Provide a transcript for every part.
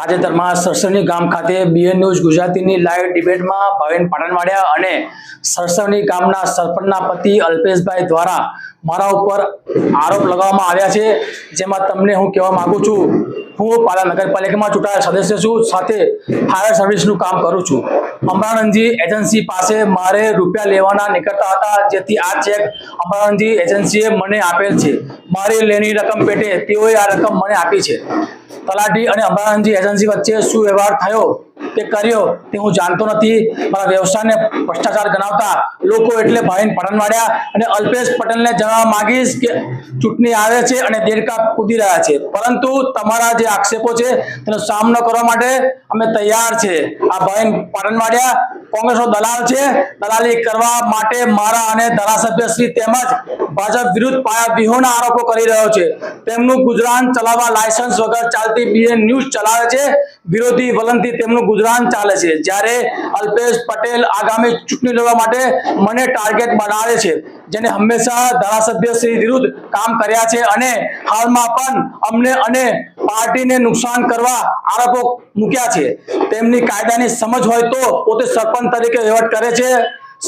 તાજેતરમાં સરસવની ગામ ખાતે બીએન ન્યૂઝ ગુજરાતીની લાઈવ ડિબેટમાં ભાવેન પાટણવાડિયા અને સરસવની ગામના સરપંચના પતિ અલ્પેશભાઈ દ્વારા મારા ઉપર આરોપ લગાવવામાં આવ્યા છે, જેમાં તમને હું કહેવા માગું છું હું પાલા નગરપાલિકામાં ચૂંટાયેલ સદસ્ય છું. સાથે ફાયર સર્વિસનું કામ કરું છું. અમરાનંદજી એજન્સી પાસે મારે રૂપિયા લેવાના નીકળતા હતા. જેથી આ ચેક અમરાનંદજી એજન્સીએ મને આપેલ છે. મારી લેની રકમ પેટે તેઓએ આ રકમ મને આપી છે. તલાટી અને અમરાનંદજી એજન્સી વચ્ચે શું વ્યવહાર થયો? કે કર્યો તે હું જાણતો નથી. મારા વ્યવસાયને ભ્રષ્ટાચાર ગણાવતા લોકો એટલે ભાઈન પઠનવાડિયા અને અલ્પેશ પટેલને જણાવવા માંગીશ કે ચૂંટણી આવે છે અને દેડકા કૂદી રહ્યા છે. પરંતુ તમારા જે આક્ષેપો છે તેનો સામનો કરવા માટે અમે તૈયાર છે. આ ભાઈન પઠનવાડિયા કોંગ્રેસનો દલાલ છે. દલાલી કરવા માટે મારા અને ધારાસભ્ય શ્રી તેમજ ભાજપ વિરુદ્ધ પાયા વિહોના આરોપો કરી રહ્યો છે. તેમનું ગુજરાન ચલાવવા લાયસન્સ વગર ચાલતી બીએન ન્યૂઝ ચલાવે છે. વિરોધી વલણથી તેમનું ગુજરાન ચાલે છે. જ્યારે અલ્પેશ પટેલ આગામી ચૂંટણી લડવા માટે મને ટાર્ગેટ બનાવે છે, જેને હંમેશા ધારાસભ્ય શ્રી વિરુદ્ધ કામ કર્યા છે અને હાલમાં પણ અમને અને પાર્ટીને નુકસાન કરવા આરોપો મૂક્યા છે. તેમની કાયદાની સમજ હોય તો પોતે સરપંચ તરીકે વહીવટ કરે છે.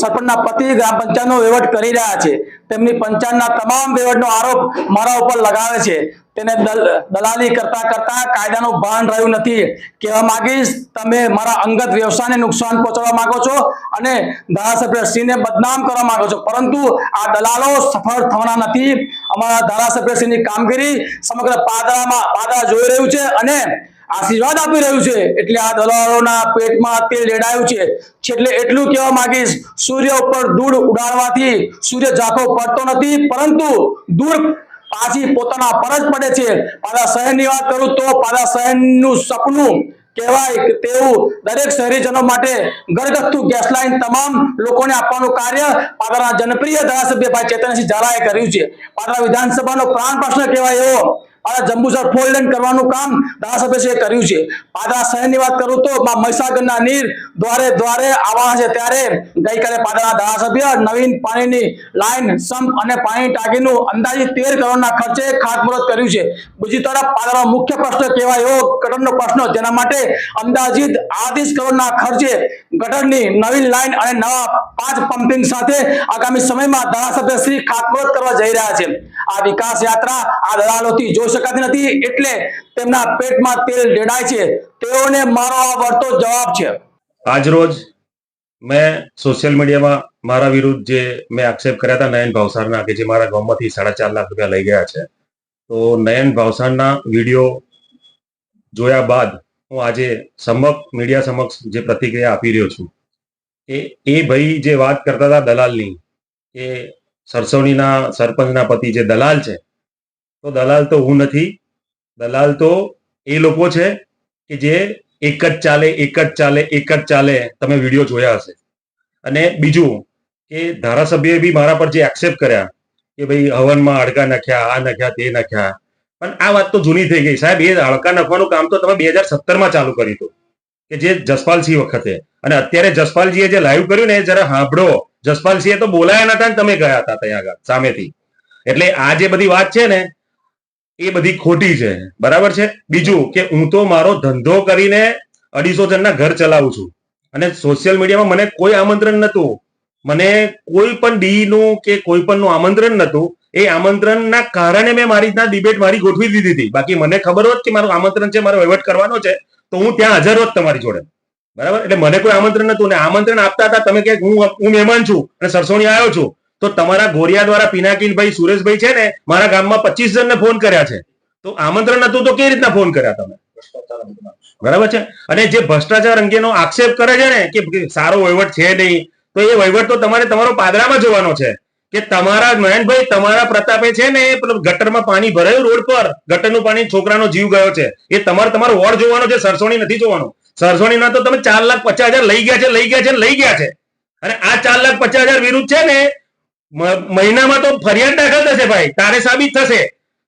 સરપંચના પતિ ગ્રામ પંચાયતનો વહીવટ કરી રહ્યા છે. તેમની પંચાયતના તમામ વહીવટનો આરોપ મારા ઉપર લગાવે છે. તેને દલ- દલાલી કરતા કરતા કાયદાનું ભાન રહ્યું નથી. કહેવા માંગીશ, તમે મારા અંગત વ્યવસાયને નુકસાન પહોંચાડવા માંગો છો અને ધારાસભ્ય સિંહને બદનામ કરવા માંગો છો. પરંતુ આ દલાલો સફળ થવાના નથી. અમારા ધારાસભ્ય સિંહની કામગીરી સમગ્ર પાદરામાં, પાદરા જોઈ રહ્યું છે અને આશીર્વાદ આપી રહ્યું છે. એટલે આ દલાલોના પેટમાં તેલ રેડાયું છે. એટલે એટલું કહેવા માંગીશ, સૂર્ય ઉપર ધૂળ ઉડાડવાથી સૂર્ય ઝાંખો પડતો નથી, પરંતુ દૂર પાછી પોતાના પર જ પડે છે. પાદા શહેરની વાત કરું તો પાલા શહેરનું સપનું કહેવાય કે તેવું દરેક શહેરીજનો માટે ઘરગથ્થુ ગેસ લાઈન તમામ લોકોને આપવાનું કાર્ય પાદરના જનપ્રિય ધારાસભ્ય ભાઈ ચેતનસિંહ ઝાલાએ કર્યું છે. પાદરા વિધાનસભાનો પ્રાણ પ્રશ્ન કહેવાય એવો પાદરા જંબુસર ફોર લેન કરવાનું કામ ધારાસભ્યશ્રીએ કર્યું છે. પાદરા શહેરની વાત કરું તો મહીસાગરના નીર દ્વારે દ્વારે આવવાના છે. ત્યારે ગઈકાલે પાદરના ધારાસભ્ય નવીન પાણીની લાઈન, સંપ અને પાણી ટાંકીનું અંદાજિત તેર કરોડના ખર્ચે ખાતમુહૂર્ત કર્યું છે. બીજી તરફ પાદરાનો મુખ્ય પ્રશ્ન કહેવાય એવો ગટરનો પ્રશ્ન જેના માટે અંદાજિત આડત્રીસ કરોડના ખર્ચે ગટરની નવીન લાઈન અને નવા પાંચ પમ્પિંગ સાથે આગામી સમયમાં ધારાસભ્ય શ્રી ખાતમુહૂર્ત કરવા જઈ રહ્યા છે. આ વિકાસ યાત્રા આ દલાલોથી જોઈ શકાતી નથી, એટલે તેમના પેટમાં તેલ રેડાય છે. તેઓને મારો આ વળતો જવાબ છે. આજરોજ મેં સોશિયલ મીડિયામાં મારા વિરુદ્ધ જે મેં આક્ષેપ કર્યા હતા નયન ભાવસારના, કે જે મારા ગામમાંથી સાડા ચાર લાખ રૂપિયા લઈ ગયા છે. તો નયન ભાવસારના વીડિયો જોયા બાદ હું આજે સમક્ષ મીડિયા સમક્ષ જે પ્રતિક્રિયા આપી રહ્યો છું, એ એ ભાઈ જે વાત કરતા હતા દલાલની, એ સરસવણીના સરપંચના પતિ જે દલાલ છે તો દલાલ તો હું નથી. દલાલ તો એ લોકો છે કે જે એક જ ચાલે, એક જ ચાલે, એક જ ચાલે, તમે વીડિયો જોયા હશે. અને બીજું કે ધારાસભ્યએ બી મારા પર જે એક્સેપ્ટ કર્યા કે ભાઈ હવનમાં હડકા નાખ્યા, આ નાખ્યા, તે નાખ્યા. પણ આ વાત તો જૂની થઈ ગઈ. સાહેબ, એ હડકા નાખવાનું કામ તો તમે બે હજાર સત્તરમાં ચાલુ કર્યું હતું. કે જે જસપાલસિંહ વખતે. અને અત્યારે જસપાલજીએ જે લાઈવ કર્યું ને, એ જરા સાંભળો જસપાલસિંહે તો બોલાયા નતા ને તમે ગયા હતા ત્યાં આગળ, સામેથી. એટલે આ જે બધી વાત છે ને એ બધી ખોટી છે. બરાબર છે? બીજું કે હું તો મારો ધંધો કરીને અઢીસો જણના ઘર ચલાવું છું. અને સોશિયલ મીડિયામાં મને કોઈ આમંત્રણ નતું. મને કોઈ પણ ડી નું કે કોઈ પણ નું આમંત્રણ નતું. એ આમંત્રણના કારણે મેં મારી રીતના ડિબેટ મારી ગોઠવી દીધી હતી. બાકી મને ખબર હોત કે મારું આમંત્રણ છે, મારો વહીવટ કરવાનો છે, તો હું ત્યાં હાજર હોત તમારી જોડે. બરાબર? એટલે મને કોઈ આમંત્રણ નતું. ને આમંત્રણ આપતા હતા, તમે કે હું હું મહેમાન છું અને સરસોણી આવ્યો છું. તો તમારા ગોરિયા દ્વારા પિનાકીનભાઈ સુરેશભાઈ છે ને, મારા ગામમાં પચીસ જણને ફોન કર્યા છે. તો આમંત્રણ હતું તો કેવી રીતના ફોન કર્યા તમે? બરાબર છે? અને જે ભ્રષ્ટાચાર અંગેનો આક્ષેપ કરે છે ને, કે સારો વહીવટ છે નહીં, તો એ વહીવટ તો તમારે તમારો પાદરામાં જોવાનો છે. કે તમારા નયનભાઈ તમારા પ્રતાપે છે ને એ ગટરમાં પાણી ભરાયું રોડ પર, ગટરનું પાણી છોકરાનો જીવ ગયો છે. એ તમારે તમારો વોર્ડ જોવાનો છે, સરસોણી નથી જોવાનો. સરસોણીના તો તમે ચાર લાખ પચાસ હજાર લઈ ગયા છે, લઈ ગયા છે, લઈ ગયા છે. અને આ ચાર લાખ પચાસ હજાર વિરુદ્ધ છે ને મહિનામાં તો ફરિયાદ દાખલ થશે ભાઈ. તારે સાબિત થશે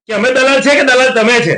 કે અમે દલાલ છે કે દલાલ તમે છે?